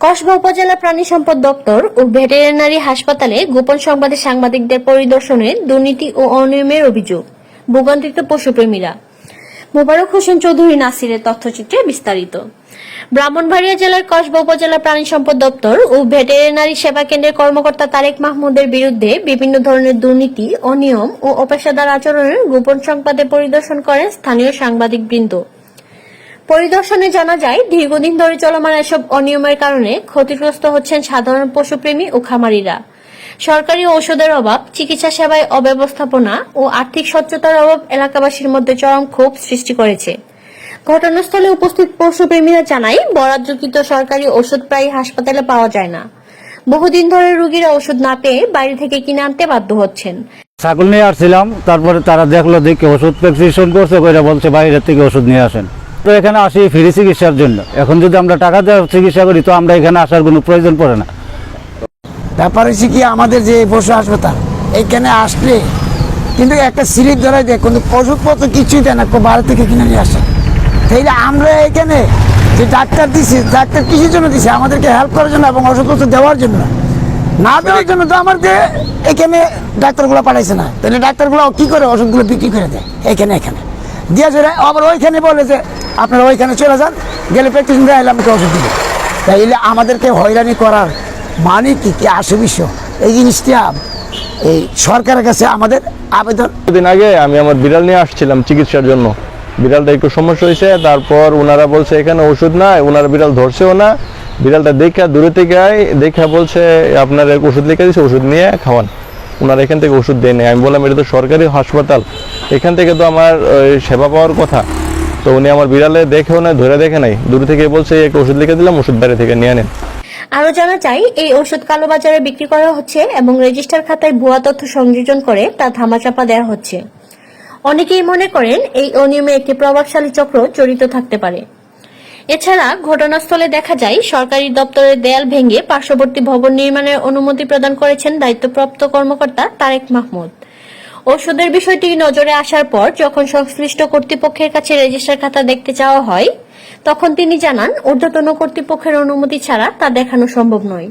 কসবা উপজেলা প্রাণী সম্পদ দপ্তর ও ভেটেরিনারি হাসপাতালে গোপন সংবাদে সাংবাদিকদের পরিদর্শনে দুর্নীতি ও অনিয়মের অভিযোগ, ভোগান্তিত পশুপ্রেমীরা। মোবারক হোসেন চৌধুরী নাসিরের তথ্যচিত্রে বিস্তারিত। ব্রাহ্মণবাড়িয়া জেলার কসবা উপজেলা প্রাণী সম্পদ দপ্তর ও ভেটেরিনারি সেবা কেন্দ্রের কর্মকর্তা তারেক মাহমুদের বিরুদ্ধে বিভিন্ন ধরনের দুর্নীতি, অনিয়ম ও অপেশাদার আচরণের গোপন সংবাদে পরিদর্শন করেন স্থানীয় সাংবাদিকবৃন্দ। পরিদর্শনে জানা যায়, দীর্ঘদিন ধরে চলমান এসব অনিয়মের কারণে ক্ষতিগ্রস্ত হচ্ছেন সাধারণ পশুপ্রেমী ও খামারিরা। সরকারি ঔষধের অভাব, চিকিৎসা সেবায় অব্যবস্থাপনা ও আর্থিক স্বচ্ছতার অভাব এলাকাবাসীর মধ্যে চরম ক্ষোভ সৃষ্টি করেছে। ঘটনাস্থলে উপস্থিত পশুপ্রেমীরা জানায়, বরাদ্দকৃত সরকারি ওষুধ প্রায় হাসপাতালে পাওয়া যায় না। বহুদিন ধরে রোগীরা ওষুধ না পেয়ে বাইরে থেকে কিনে আনতে বাধ্য হচ্ছেন। ছাগল নিয়ে আসছিলাম, তারপরে তারা দেখল দেখে ওষুধ প্রেসক্রিপশন করছে বলছে বাইরের থেকে ওষুধ নিয়ে আসেন। তো এখানে আসি ফ্রি চিকিৎসার জন্য। এখন যদি আমরা টাকা দেওয়া চিকিৎসা করি, তো আমরা এখানে আসার কোনো প্রয়োজন পড়ে না। ব্যাপার হচ্ছে কি, আমাদের যে পশু হাসপাতাল, এখানে আসলে কিন্তু একটা সিরিজ ধরাই দেয়, কিন্তু ওষুধপত্র কিছুই দেয় না বাইরে থেকে কিনে নিয়ে আসে। তাইলে আমরা এখানে যে ডাক্তার দিছি, ডাক্তার কিসের জন্য দিছে? আমাদেরকে হেল্প করার জন্য এবং ওষুধপত্র দেওয়ার জন্য? না দেওয়ার জন্য তো আমাদের এখানে ডাক্তারগুলো পাঠাইছে না। তাহলে ডাক্তারগুলো কি করে ওষুধগুলো বিক্রি করে দেয়? এখানে এখানে। দিয়ে চলে আবার ওইখানে বলে আপনারা ওইখানে চলে যান, গেলে প্র্যাকটিস এলাম আমাকে ওষুধ দিবে। তাইলে আমাদেরকে হয়রানি করার মানে কি কি আসবিষ এই জিনিসটা, এই সরকারের কাছে আমাদের আবেদন। দিন আগে আমি আমার বিড়াল নিয়ে আসছিলাম চিকিৎসার জন্য। বিড়ালটা একটু সমস্যা হয়েছে, তারপর ওনারা বলছে, এখানে ওষুধ নাই ওনারা বিড়াল ধরছেও না। বিড়ালটা দেখা, দূরে থেকে দেখা বলছে, আপনার ওষুধ লিখে দিচ্ছে ওষুধ নিয়ে খাওয়ান। ওনারা এখান থেকে ওষুধ দেয় নাই। আমি বললাম, এটা তো সরকারি হাসপাতাল। এখান থেকে তো আমার সেবা পাওয়ার কথা। তো উনি আমার বিড়ালে দেখেও না ধরে দেখে নাই। দূর থেকে বলছে একটা ওষুধ লিখে দিলাম, ওষুধ বাইরে থেকে নিয়ে নেন আরও জানা যায়, এই ওষুধ কালোবাজারে বিক্রি করা হচ্ছে এবং রেজিস্টার খাতায় ভুয়া তথ্য সংযোজন করে তা ধামাচাপা দেওয়া হচ্ছে। অনেকেই মনে করেন, এই অনিয়মে একটি প্রভাবশালী চক্র জড়িত থাকতে পারে। এছাড়া ঘটনাস্থলে দেখা যায়, সরকারি দপ্তরের দেয়াল ভেঙে পার্শ্ববর্তী ভবন নির্মাণের অনুমতি প্রদান করেছেন দায়িত্বপ্রাপ্ত কর্মকর্তা তারেক মাহমুদ। ওষুধের বিষয়টি নজরে আসার পর যখন সংশ্লিষ্ট কর্তৃপক্ষের কাছে রেজিস্টার খাতা দেখতে চাওয়া হয়, তখন তিনি জানান, ঊর্ধ্বতন কর্তৃপক্ষের অনুমতি ছাড়া তা দেখানো সম্ভব নয়।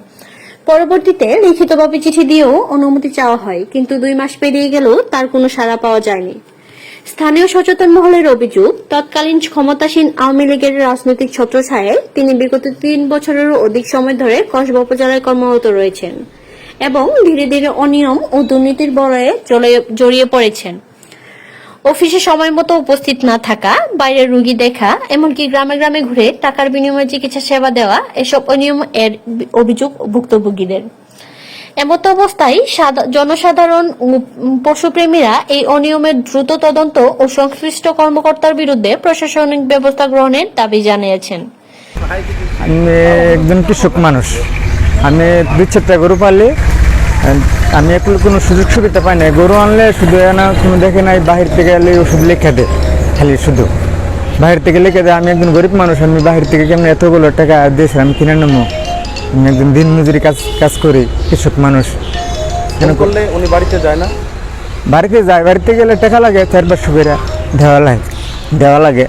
পরবর্তীতে লিখিতভাবে চিঠি দিয়েও অনুমতি চাওয়া হয়, কিন্তু দুই মাস পেরিয়ে গেলেও তার কোনো সাড়া পাওয়া যায়নি। স্থানীয় সচেতন মহলের অভিযোগ, তৎকালীন ক্ষমতাসীন আওয়ামী লীগের রাজনৈতিক ছত্রছায়ায় তিনি বিগত তিন বছরেরও অধিক সময় ধরে কসবা উপজেলায় কর্মরত রয়েছেন এবং ধীরে ধীরে অনিয়ম ও দুর্নীতির বলয়ে জড়িয়ে পড়েছেন। অফিসে সময় মতো উপস্থিত না থাকা, বাইরের রুগী দেখা, এমনকি গ্রামে গ্রামে ঘুরে টাকার বিনিময়ে চিকিৎসা সেবা দেওয়া, এসব অনিয়ম এর অভিযোগ ভুক্তভোগীদের। এমত অবস্থায় জনসাধারণ পশুপ্রেমীরা এই অনিয়মের দ্রুত তদন্ত ও সংশ্লিষ্ট কর্মকর্তার বিরুদ্ধে প্রশাসনিক ব্যবস্থা গ্রহণের দাবি জানিয়েছেন। আমি একজন কৃষক মানুষ। আমি চারটা গরু পালি। আমি একটু কোনো সুযোগ সুবিধা পাই না গরু আনলে শুধু না, কোনো দেখে নাই, বাহির থেকে এলে ওষুধ লিখে দেয়, খালি শুধু। বাহির থেকে লিখে দেয়, আমি একজন গরিব মানুষ, আমি বাহির থেকে কেমন এতগুলো টাকা দিয়েছিলাম, কিনে নেব? আমি একজন দিন মজুরি কাজ কাজ করি কৃষক মানুষ। কেন করলে উনি বাড়িতে যায় না? বাড়িতে যায় বাড়িতে গেলে টাকা লাগে চার পাঁচশো করে দেওয়া লাগে দেওয়া লাগে।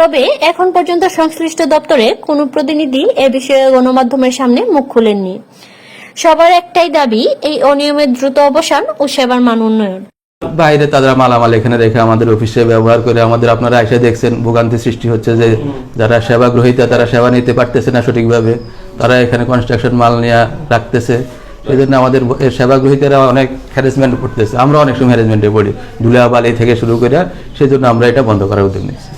তবে এখন পর্যন্ত সংশ্লিষ্ট দপ্তরে কোনো প্রতিনিধি এ বিষয়ে গণমাধ্যমের সামনে মুখ খুলেননি। সবার একটাই দাবি এই অনিয়মের দ্রুত অবসান ও সেবার মান উন্নয়ন। বাইরে তারা মালামাল এখানে রেখে আমাদের অফিসে ব্যবহার করে আমাদের আপনারা এসে দেখছেন ভোগান্তি সৃষ্টি হচ্ছে যে যারা সেবা গ্রহীতা তারা সেবা নিতে পারতেছে না সঠিকভাবে। তারা এখানে কনস্ট্রাকশন মাল নিয়ে রাখতেছে। সেই জন্য আমাদের সেবাগ্রহীতারা সেবা গ্রহীতারা অনেক হ্যারাসমেন্ট করতেছে। আমরা অনেক সময় হ্যারাসমেন্টে পড়ি। ধুলাবালি থেকে শুরু করে সেই জন্য আমরা এটা বন্ধ করার উদ্যোগ নিচ্ছি